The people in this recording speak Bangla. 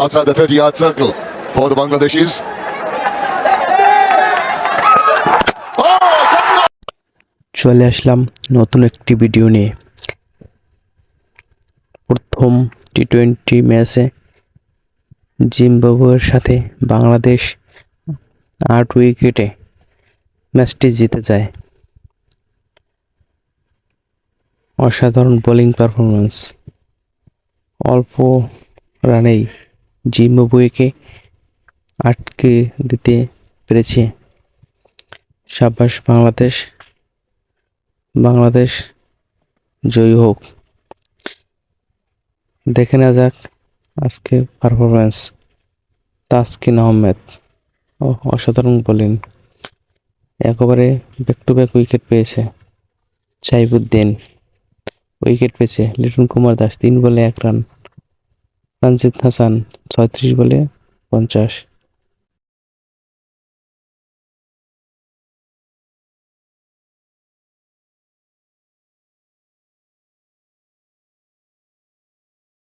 outside the 30 yard circle for the Bangladeshis. চলে আসলাম নতুন একটি ভিডিও নিয়ে। প্রথম টি টোয়েন্টি ম্যাচে জিম্বাবুয়ের সাথে বাংলাদেশ আট উইকেটে ম্যাচটি জিতে যায়। অসাধারণ বোলিং পারফরমেন্স অল্প রানেই জিম্বাবুয়েকে আটকে দিতে পেরেছে। সাব্বাস, বাংলাদেশ। বাংলাদেশ জয়ী হোক। দেখে না যাক আজকে পারফরমেন্স তাসকিন আহমেদ। ও অসাধারণ বোলিং। একেবারে ব্যাক টু ব্যাক উইকেট পেয়েছে। সাইবুদ্দিন উইকেট পেয়েছে। লিটন কুমার দাস, তিন বলে এক রান তানজিদ হাসান ছয়ত্রিশ বলে পঞ্চাশ।